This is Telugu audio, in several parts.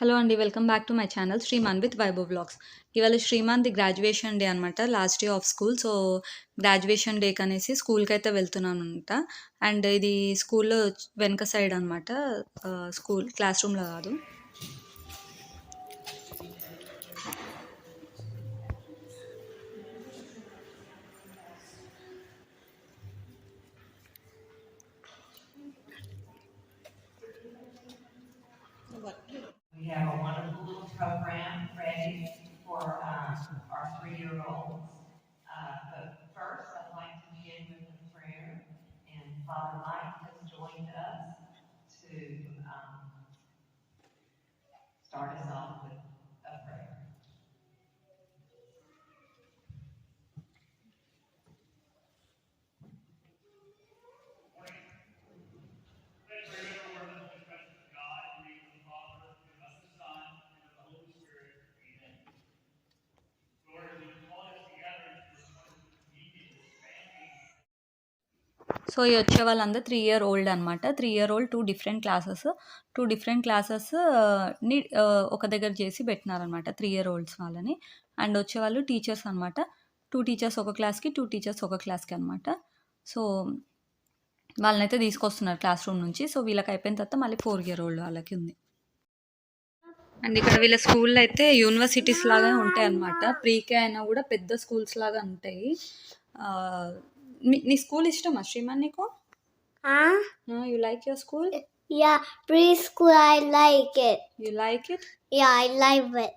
హలో అండి welcome back to my channel Shriman with Vaibhav blogs ఇవాళ శ్రీమాన్ ది గ్రాడ్యుయేషన్ డే అనమాట last day of school so graduation డేకి అనేసి స్కూల్కి అయితే వెళ్తున్నాను అనమాట అండ్ ఇది స్కూల్లో వెనక సైడ్ అనమాట స్కూల్ క్లాస్ రూమ్లో కాదు. Program ready for um, our three-year-olds. Uh, But first, I'd like to begin with a prayer. And Father Mike has joined us to um, start us off so ఈ వచ్చే వాళ్ళందరూ త్రీ ఇయర్ ఓల్డ్ అనమాట three year old two different classes two different క్లాసెస్ని ఒక దగ్గర చేసి పెట్టినారనమాట త్రీ ఇయర్ ఓల్డ్స్ వాళ్ళని. అండ్ వచ్చేవాళ్ళు టీచర్స్ అనమాట టూ టీచర్స్ ఒక క్లాస్కి టూ టీచర్స్ ఒక క్లాస్కి అనమాట సో వాళ్ళనైతే తీసుకొస్తున్నారు క్లాస్ రూమ్ నుంచి. సో వీళ్ళకి అయిపోయిన తర్వాత మళ్ళీ ఫోర్ ఇయర్ ఓల్డ్ వాళ్ళకి ఉంది. అండ్ ఇక్కడ వీళ్ళ స్కూల్లో అయితే యూనివర్సిటీస్ లాగా ఉంటాయి అనమాట ప్రీకే అయినా కూడా పెద్ద స్కూల్స్ లాగా ఉంటాయి. నీ- నీ స్కూల్ ఇష్టమా శ్రీమాన్ నీకు Huh? You like your school Yeah, preschool, I like it. You like it Yeah, I love it.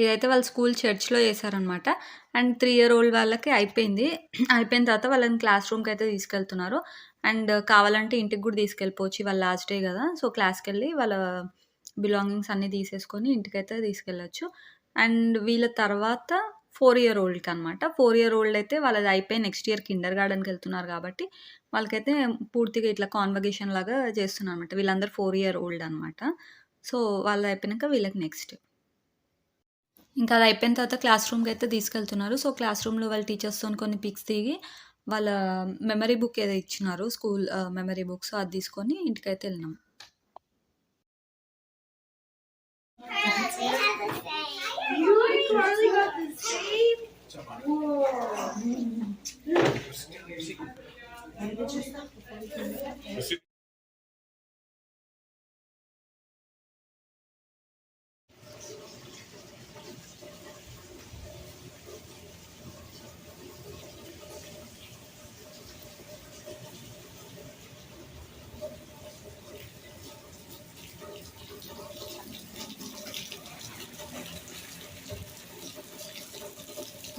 ఇదైతే వాళ్ళ స్కూల్ చర్చ్లో చేశారనమాట అండ్ త్రీ ఇయర్ ఓల్డ్ వాళ్ళకి అయిపోయింది. అయిపోయిన తర్వాత వాళ్ళని క్లాస్ రూమ్కి అయితే తీసుకెళ్తున్నారు. అండ్ కావాలంటే ఇంటికి కూడా తీసుకెళ్ళిపోవచ్చు. వాళ్ళ లాస్ట్ డే కదా. సో క్లాస్కి వెళ్ళి వాళ్ళ బిలాంగింగ్స్ అన్నీ తీసేసుకొని ఇంటికైతే తీసుకెళ్ళచ్చు. అండ్ వీళ్ళ తర్వాత ఫోర్ ఇయర్ ఓల్డ్కి అనమాట ఫోర్ ఇయర్ ఓల్డ్ అయితే వాళ్ళది అయిపోయి నెక్స్ట్ ఇయర్ కిండర్ గార్డెన్కి వెళ్తున్నారు కాబట్టి వాళ్ళకైతే పూర్తిగా ఇట్లా కాన్వకేషన్ లాగా చేస్తున్నారు అనమాట వీళ్ళందరూ ఫోర్ ఇయర్ ఓల్డ్ అనమాట సో వాళ్ళు అయిపోయినాక వీళ్ళకి నెక్స్ట్. ఇంకా అది అయిపోయిన తర్వాత క్లాస్ రూమ్కి అయితే తీసుకెళ్తున్నారు. సో క్లాస్ రూమ్లో వాళ్ళ టీచర్స్తో కొన్ని పిక్స్ దిగి వాళ్ళ మెమరీ బుక్ ఏదో ఇచ్చినారు స్కూల్ మెమరీ బుక్స్ అది తీసుకొని ఇంటికైతే వెళ్ళినాం.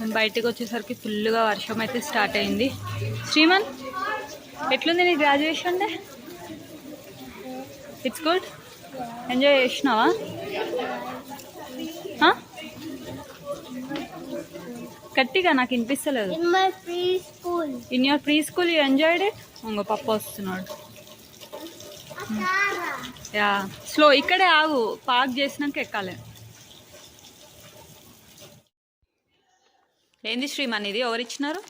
మేము బయటకు వచ్చేసరికి ఫుల్గా వర్షం అయితే స్టార్ట్ అయింది. శ్రీమన్ ఎట్లుంది నీ graduation day it's good enjoy చేసినావా? గట్టిగా నాకు వినిపిస్తలేదు. In your preschool you enjoyed it ఇంకో పప్ప వస్తున్నాడు. యా స్లో ఇక్కడే ఆగు. పార్క్ చేసినాక ఎక్కాలి. ఏంది శ్రీమన్ ఇది ఎవరు ఇచ్చినారు.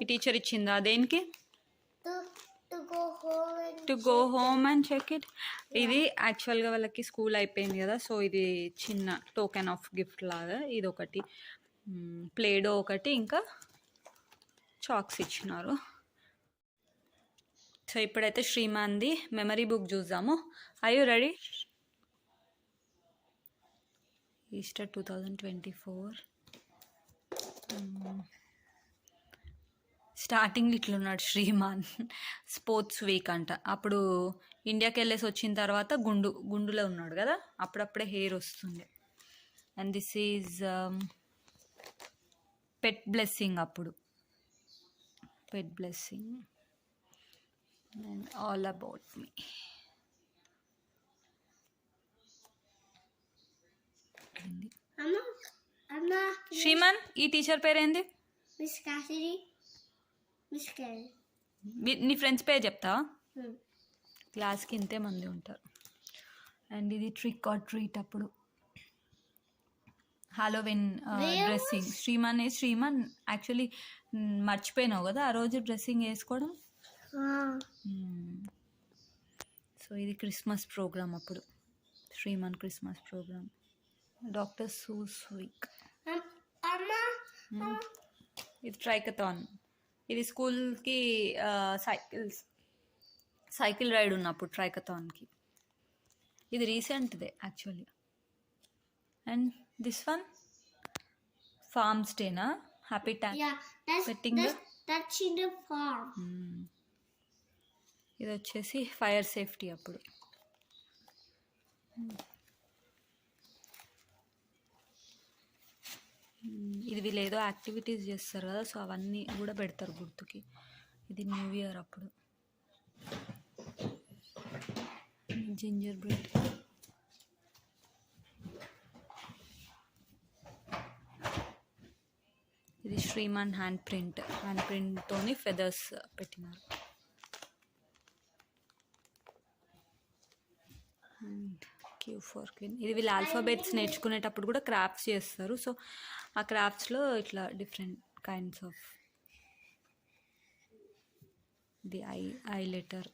ఈ టీచర్ ఇచ్చిందా? దేనికి? To go home and check it. ఇది యాక్చువల్గా వాళ్ళకి స్కూల్ అయిపోయింది కదా సో ఇది చిన్న టోకెన్ ఆఫ్ గిఫ్ట్ లాగా ఇది ఒకటి ప్లేడో ఒకటి ఇంకా చాక్స్ ఇచ్చినారు. సో ఇప్పుడైతే శ్రీమాన్ది మెమరీ బుక్ చూద్దాము. అయ్యో ready Easter two thousand twenty four. Starting ఇట్లున్నాడు Shriman sports week అంట. అప్పుడు ఇండియాకి వెళ్ళేసి వచ్చిన తర్వాత గుండు గుండులో ఉన్నాడు కదా? అప్పుడప్పుడే హెయిర్ వస్తుంది and this is pet blessing అప్పుడు. Pet blessing and all about me Shriman ఈ టీచర్ పేరేంది. మీ- నీ ఫ్రెండ్స్ పేరు చెప్తావా. క్లాస్కి ఇంతే మంది ఉంటారు. అండ్ ఇది ట్రిక్ ఆర్ ట్రీట్ అప్పుడు. Halloween dressing. శ్రీమాన్ ఏ శ్రీమాన్ యాక్చువల్లీ మర్చిపోయినావు కదా ఆ రోజు డ్రెస్సింగ్ వేసుకోవడం? సో ఇది క్రిస్మస్ ప్రోగ్రామ్ అప్పుడు. Shriman Christmas program. Doctor Seuss week um, Anna, ఇది ట్రైకథాన్. ఇది స్కూల్కి సైకిల్స్ సైకిల్ రైడ్ ఉన్నప్పుడు ట్రైకథాన్కి. ఇది రీసెంట్దే actually. And this one farms డేనా happy farm. ఇది వచ్చేసి ఫైర్ సేఫ్టీ అప్పుడు. ఇది వీళ్ళు ఏదో యాక్టివిటీస్ చేస్తారు కదా సో అవన్నీ కూడా పెడతారు గుర్తుకి. ఇది న్యూ ఇయర్ అప్పుడు. Gingerbread. ఇది శ్రీమాన్ హ్యాండ్ ప్రింట్. హ్యాండ్ ప్రింట్తోని ఫెదర్స్ పెట్టినారు. And Q for queen. ఇది వీళ్ళు ఆల్ఫాబెట్స్ నేర్చుకునేటప్పుడు కూడా క్రాఫ్ట్స్ చేస్తారు. సో ఆ క్రాఫ్ట్స్లో ఇట్లా different kinds of the I I letter.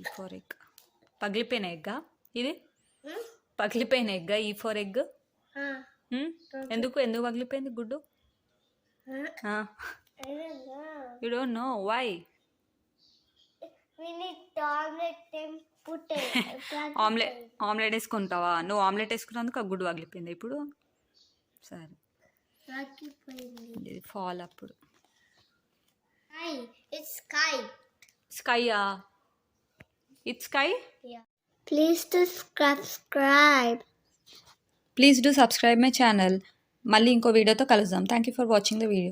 ఈ ఫర్ ఎగ్ పగిలిపోయిన ఎగ్గా? ఇది? పగిలిపోయిన ఎగ్గా? ఈ ఫర్ ఎగ్ ఎందుకు ఎందుకు పగిలిపోయింది గుడ్డు. You don't know. Why? Omelette. Omelette వేసుకుంటావా నువ్వు ఆమ్లెట్ వేసుకున్నందుకు ఆ గుడ్డు పగిలిపోయింది ఇప్పుడు సరే. ఇది ఫాల్ అప్పుడు sky. స్కైయా it's sky. Please to subscribe. Please do subscribe my channel మళ్ళీ ఇంకో వీడియోతో కలుద్దాం thank you for watching the video